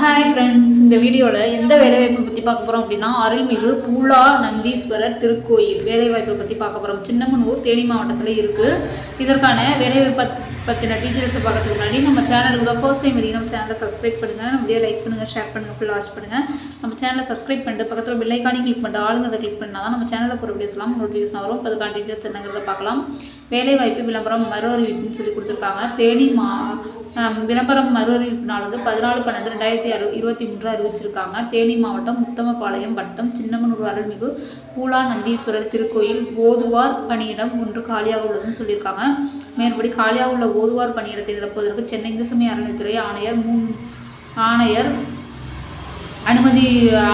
Hi friends இந்த வீடியோவில் எந்த வேலைவாய்ப்பை பற்றி பார்க்க போகிறோம் அப்படின்னா அருள்மிகு பூலா நந்தீஸ்வரர் திருக்கோயில் வேலைவாய்ப்பை பற்றி பார்க்க போகிறோம் சின்னமனூர் தேனி மாவட்டத்தில் இருக்குது இதற்கான வேலைவாய்ப்பு பற்றின டீட்டெயில்ஸை பார்க்கறதுக்கு முன்னாடி நம்ம சேனலுக்குள்ள ஃபர்ஸ்ட் டைம் வரைக்கும் நம்ம சேனலை சப்ஸ்கிரைப் பண்ணுங்கள் நம்ம வீடியோ லைக் பண்ணுங்கள் ஷேர் பண்ணுங்கள் ஃபுல்லாக வாட்ச் பண்ணுங்கள் நம்ம சேனலை சப்ஸ்கிரைப் பண்ணிட்டு பக்கத்தில் பில்லைக்கானி கிளிக் பண்ணிட்டு ஆளுங்கிறத கிளிக் பண்ணால் தான் நம்ம சேனலில் போகிற வீடியோஸ்லாம் நோட்டிஃபிகேஷன் வரும். இப்போ அதுக்கான டீட்டெயில்ஸ் என்னங்கிறத பார்க்கலாம். வேலைவாய்ப்பு விளம்பரம் மறு அறிவிப்புன்னு சொல்லி கொடுத்துருக்காங்க. தேனி மா விளம்பரம் மறுஅறிவிப்பு நாள் வந்து பதினாலு பன்னெண்டு ரெண்டாயிரத்தி அறு இருபத்தி மூன்று அறிவிச்சிருக்காங்க. தேனி மாவட்டம் உத்தமபாளையம் வட்டம் சின்னமனூர் அருள்மிகு பூலா நந்தீஸ்வரர் திருக்கோயில் ஓதுவார் பணியிடம் ஒன்று காலியாக உள்ளதுன்னு சொல்லியிருக்காங்க. மேற்படி காலியாக உள்ள ஓதுவார் பணியிடத்தை நிரப்புவதற்கு சென்னை இந்து சமய அறநிலைத்துறை ஆணையர் மூ ஆணையர் அனுமதி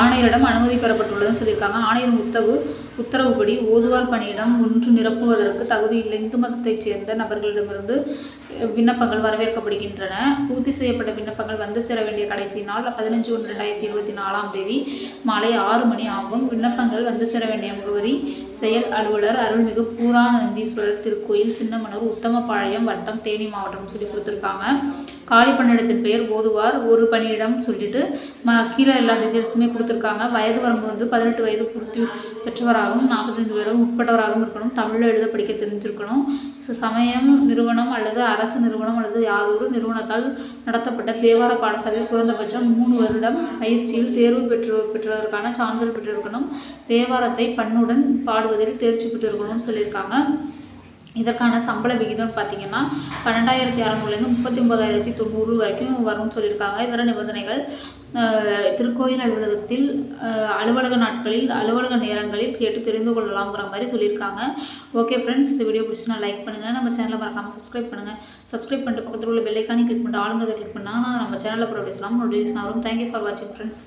ஆணையரிடம் அனுமதி பெறப்பட்டுள்ளதுன்னு சொல்லியிருக்காங்க. ஆணையர் உத்தரவு உத்தரவுப்படி ஓதுவார் பணியிடம் ஒன்று நிரப்புவதற்கு தகுதி இல்லை. இந்து மதத்தைச் சேர்ந்த நபர்களிடமிருந்து விண்ணப்பங்கள் வரவேற்கப்படுகின்றன. பூர்த்தி செய்யப்பட்ட விண்ணப்பங்கள் வந்து சேர வேண்டிய கடைசி நாள் பதினஞ்சு ஒன்று ரெண்டாயிரத்தி இருபத்தி நாலாம் தேதி மாலை ஆறு மணி ஆகும். விண்ணப்பங்கள் வந்து சேர வேண்டிய முகவரி செயல் அலுவலர் அருள்மிகு பூரா நந்தீஸ்வரர் திருக்கோயில் சின்னமனூர் உத்தமபாளையம் வட்டம் தேனி மாவட்டம் சொல்லி கொடுத்துருக்காங்க. காலி பணியிடத்தின் பெயர் ஓதுவார். ஒரு பணியிடம் சொல்லிட்டு ம கீழே எல்லா டீட்டெயில்ஸுமே கொடுத்துருக்காங்க. வயது வரம்பு வந்து பதினெட்டு வயது பூர்த்தி பெற்றவராகவும் நாற்பத்தைந்து வயதும் உட்பட்டவராகவும் இருக்கணும். தமிழில் எழுத படிக்க தெரிஞ்சிருக்கணும். ஸோ சமயம் நிறுவனம் அல்லது அரசு நிறுவனம் அல்லது யாதொரு நிறுவனத்தால் நடத்தப்பட்ட தேவார பாடசாலையில் குறைந்தபட்சம் மூணு வருடம் பயிற்சியில் தேர்வு பெற்று பெற்றதற்கான சான்றிதழ் பெற்றிருக்கணும். தேவாரத்தை பண்ணுடன் பாடுவதில் தேர்ச்சி பெற்றிருக்கணும்னு சொல்லியிருக்காங்க. இதற்கான சம்பள விகிதம் பார்த்தீங்கன்னா பன்னெண்டாயிரத்தி அறநூறுலேருந்து முப்பத்தி ஒன்பதாயிரத்தி தொண்ணூறு வரைக்கும் வரும்னு சொல்லியிருக்காங்க. இதர நிபந்தனைகள் திருக்கோயில் அலுவலகத்தில் அலுவலக நாட்களில் அலுவலக நேரங்களில் கேட்டு தெரிந்து கொள்ளலாங்கிற மாதிரி சொல்லியிருக்காங்க. ஓகே ஃப்ரெண்ட்ஸ் இந்த வீடியோ பிடிச்சினா லைக் பண்ணுங்கள் நம்ம சேனலை மறக்காமல் சப்ஸ்கிரைப் பண்ணுங்கள் சப்ஸ்கிரைப் பண்ணிட்டு பக்கத்தில் உள்ள பெல்லைக்கானி கிளிக் பண்ணிட்டு ஆளுங்கிறத கிளிக் பண்ணால் நம்ம சேனலில் ப்ரொடியூஸ்லாம் நோட்டிஃபிகேஷன் வரும் தேங்க்யூ ஃபார் வாட்சிங் ஃப்ரெண்ட்ஸ்